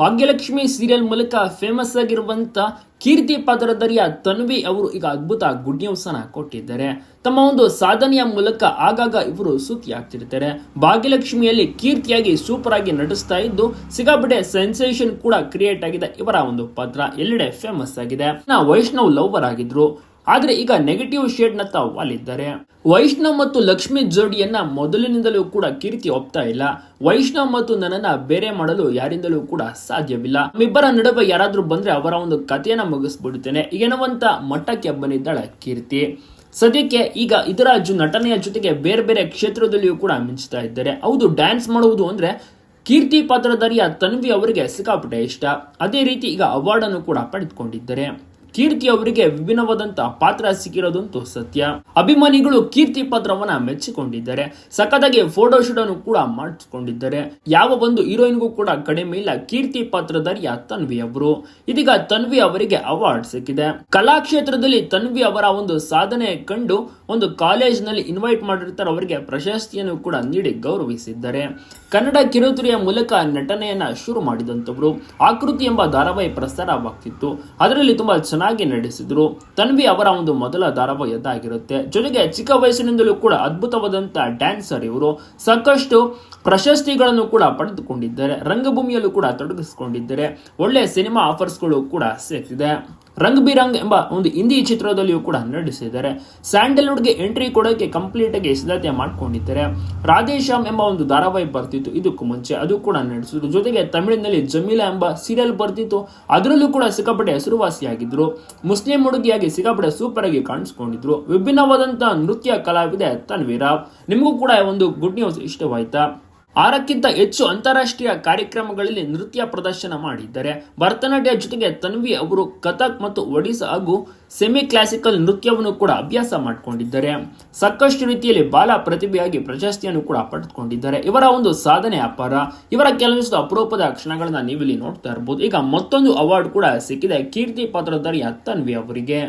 Bhagyalakshmi serial ಮೂಲಕ famous ಆಗಿರುವಂತ ಕೀರ್ತಿ ಪಾತ್ರಧಾರಿಯ ತನ್ವಿ ಅವರು ಈಗ ಅದ್ಭುತ ಗುಡ್ ನ್ಯೂಸ್ ಅನ್ನ ಕೊಟ್ಟಿದ್ದಾರೆ. ತಮ್ಮ ಒಂದು ಸಾಧನೆಯ ಮೂಲಕ ಆಗಾಗ ಇವರು ಸುದ್ದಿ ಆಗ್ತಿರ್ತಾರೆ ಭಾಗ್ಯಲಕ್ಷ್ಮಿಯಲ್ಲಿ ಕೀರ್ತಿಯಾಗಿ ಸೂಪರ್ ಆಗಿ ನಟಿಸ್ತಾ ಇದ್ದು ಸಿಗಾಬಿಡೆ ಸೆನ್ಸೇಷನ್ ಕೂಡ ಕ್ರಿಯೇಟ್ ಆಗಿದೆ ಇವರ ಒಂದು ಪಾತ್ರ. ಎಲ್ಲೆಡೆ ಫೇಮಸ್ ಆಗಿದೆ. ನಾ ವೈಷ್ಣವ್ ಲವರ್ ಆಗಿದ್ರು. ಆದ್ರೆ ಈಗ ನೆಗೆಟಿವ್ ಶೇಡ್ನತ್ತ ವಾಲಿದ್ದಾರೆ ವೈಷ್ಣವ್ ಮತ್ತು ಲಕ್ಷ್ಮಿ ಜೋಡಿಯನ್ನ ಮೊದಲಿನಿಂದಲೂ ಕೂಡ ಕೀರ್ತಿ ಒಪ್ತಾ ಇಲ್ಲ. ವೈಷ್ಣವ್ ಮತ್ತು ನನ್ನನ್ನ ಬೇರೆ ಮಾಡಲು ಯಾರಿಂದಲೂ ಕೂಡ ಸಾಧ್ಯವಿಲ್ಲ. ನಮ್ಮಿಬ್ಬರ ನಡುವೆ ಯಾರಾದ್ರೂ ಬಂದ್ರೆ ಅವರ ಒಂದು ಕಥೆಯನ್ನ ಮುಗಿಸ್ಬಿಡುತ್ತೇನೆ ಎನ್ನುವಂತ ಮಟ್ಟಕ್ಕೆ ಬಂದಿದ್ದಾಳೆ ಕೀರ್ತಿ. ಸದ್ಯಕ್ಕೆ ಈಗ ಇದರ ನಟನೆಯ ಜೊತೆಗೆ ಬೇರೆ ಬೇರೆ ಕ್ಷೇತ್ರದಲ್ಲಿಯೂ ಕೂಡ ಮಿಂಚ್ತಾ ಇದ್ದಾರೆ. ಹೌದು ಡ್ಯಾನ್ಸ್ ಮಾಡುವುದು ಅಂದ್ರೆ ಕೀರ್ತಿ ಪಾತ್ರಧಾರಿಯ ತನ್ವಿ ಅವರಿಗೆ ಸಿಕ್ಕಾಪಟ್ಟೆ ಇಷ್ಟ. ಅದೇ ರೀತಿ ಈಗ ಅವಾರ್ಡ್ ಅನ್ನು ಕೂಡ ಪಡೆದುಕೊಂಡಿದ್ದಾರೆ. ಕೀರ್ತಿ ಅವರಿಗೆ ವಿಭಿನ್ನವಾದಂತಹ ಪಾತ್ರ ಸಿಕ್ಕಿರೋದಂತೂ ಸತ್ಯ. ಅಭಿಮಾನಿಗಳು ಕೀರ್ತಿ ಪಾತ್ರವನ್ನ ಮೆಚ್ಚಿಕೊಂಡಿದ್ದಾರೆ. ಸಖತ್ತಾಗಿ ಫೋಟೋ ಶೂಟ್ ಅನ್ನು ಕೂಡ ಮಾಡಿಸಿಕೊಂಡಿದ್ದಾರೆ ಯಾವ ಒಂದು ಹೀರೋಯಿನ್ಗೂ ಕೂಡ ಕಡಿಮೆ ಇಲ್ಲ ಕೀರ್ತಿ ಪಾತ್ರಧಾರಿಯ ತನ್ವಿ ಅವರು. ಇದೀಗ ತನ್ವಿ ಅವರಿಗೆ ಅವಾರ್ಡ್ ಸಿಕ್ಕಿದೆ. ಕಲಾ ಕ್ಷೇತ್ರದಲ್ಲಿ ತನ್ವಿ ಅವರ ಒಂದು ಸಾಧನೆ ಕಂಡು ಒಂದು ಕಾಲೇಜ್ನಲ್ಲಿ ಇನ್ವೈಟ್ ಮಾಡಿರ್ತಾರೆ ಅವರಿಗೆ ಪ್ರಶಸ್ತಿಯನ್ನು ಕೂಡ ನೀಡಿ ಗೌರವಿಸಿದ್ದಾರೆ. ಕನ್ನಡ ಕಿರುತೆರೆಯ ಮೂಲಕ ನಟನೆಯನ್ನ ಶುರು ಮಾಡಿದಂತವರು. ಆಕೃತಿ ಎಂಬ ಧಾರಾವಾಹಿ ಪ್ರಸಾರವಾಗ್ತಿತ್ತು. ಅದರಲ್ಲಿ ತುಂಬಾ ಚೆನ್ನಾಗಿ ನಡೆಸಿದ್ರು. ತನ್ವಿ ಅವರ ಒಂದು ಮೊದಲ ಧಾರಾವಾಹಿ ಅದಾಗಿರುತ್ತೆ ಜೊತೆಗೆ ಚಿಕ್ಕ ವಯಸ್ಸಿನಿಂದಲೂ ಕೂಡ ಅದ್ಭುತವಾದಂತ ಡ್ಯಾನ್ಸರ್ ಇವರು. ಸಾಕಷ್ಟು ಪ್ರಶಸ್ತಿಗಳನ್ನು ಕೂಡ ಪಡೆದುಕೊಂಡಿದ್ದಾರೆ. ರಂಗಭೂಮಿಯಲ್ಲೂ ಕೂಡ ತೊಡಗಿಸಿಕೊಂಡಿದ್ದಾರೆ. ಒಳ್ಳೆ ಸಿನಿಮಾ ಆಫರ್ಸ್ಗಳು ಕೂಡ ಸಿಕ್ಕಿದೆ ರಂಗ್ ಬಿರಂಗ್ ಎಂಬ ಒಂದು ಹಿಂದಿ ಚಿತ್ರದಲ್ಲಿಯೂ ಕೂಡ ನಟಿಸಿದ್ದಾರೆ. ಸ್ಯಾಂಡಲ್ವುಡ್ಗೆ ಎಂಟ್ರಿ ಕೊಡೋಕೆ ಕಂಪ್ಲೀಟ್ ಆಗಿ ಸಿದ್ಧತೆ ಮಾಡ್ಕೊಂಡಿದ್ದಾರೆ. ರಾಧೇಶ್ಯಾಮ್ ಎಂಬ ಒಂದು ಧಾರಾವಾಹಿ ಬರ್ತಿತ್ತು, ಇದಕ್ಕೂ ಮುಂಚೆ ಅದು ಕೂಡ ನಡೆಸಿದ್ರು ಜೊತೆಗೆ ತಮಿಳಿನಲ್ಲಿ ಜಮೀಲಾ ಎಂಬ ಸೀರಿಯಲ್ ಬರ್ತಿತ್ತು, ಅದರಲ್ಲೂ ಕೂಡ ಸಿಕ್ಕಾಪಟ್ಟೆ ಹೆಸರುವಾಸಿಯಾಗಿದ್ದರು ಮುಸ್ಲಿಂ ಹುಡುಗಿಯಾಗಿ ಸಿಕ್ಕಾಪಟ್ಟೆ ಸೂಪರ್ ಆಗಿ ಕಾಣಿಸ್ಕೊಂಡಿದ್ರು. ವಿಭಿನ್ನವಾದಂತಹ ನೃತ್ಯ ಕಲಾವಿದೆ ತನ್ವೀರಾ. ನಿಮಗೂ ಕೂಡ ಒಂದು ಗುಡ್ ನ್ಯೂಸ್ ಇಷ್ಟವಾಯ್ತಾ? ಆರಕ್ಕಿಂತ ಹೆಚ್ಚು ಅಂತಾರಾಷ್ಟ್ರೀಯ ಕಾರ್ಯಕ್ರಮಗಳಲ್ಲಿ ನೃತ್ಯ ಪ್ರದರ್ಶನ ಮಾಡಿದ್ದಾರೆ. ಭರತನಾಟ್ಯ ಜೊತೆಗೆ ತನ್ವಿ ಅವರು ಕಥಕ್ ಮತ್ತು ಒಡಿಸಾ ಹಾಗೂ ಸೆಮಿ ಕ್ಲಾಸಿಕಲ್ ನೃತ್ಯವನ್ನು ಕೂಡ ಅಭ್ಯಾಸ ಮಾಡಿಕೊಂಡಿದ್ದಾರೆ. ಸಾಕಷ್ಟು ರೀತಿಯಲ್ಲಿ ಬಾಲ ಪ್ರತಿಭೆಯಾಗಿ ಪ್ರಶಸ್ತಿಯನ್ನು ಕೂಡ ಪಡೆದುಕೊಂಡಿದ್ದಾರೆ. ಇವರ ಒಂದು ಸಾಧನೆ ಅಪಾರ. ಇವರ ಕೆಲವೊಂದಿಷ್ಟು ಅಪರೂಪದ ಕ್ಷಣಗಳನ್ನ ನೀವಿಲ್ಲಿ ನೋಡ್ತಾ ಇರಬಹುದು ಈಗ ಮತ್ತೊಂದು ಅವಾರ್ಡ್ ಕೂಡ ಸಿಕ್ಕಿದೆ. ಕೀರ್ತಿ ಪಾತ್ರಧಾರಿಯ ತನ್ವಿ ಅವರಿಗೆ.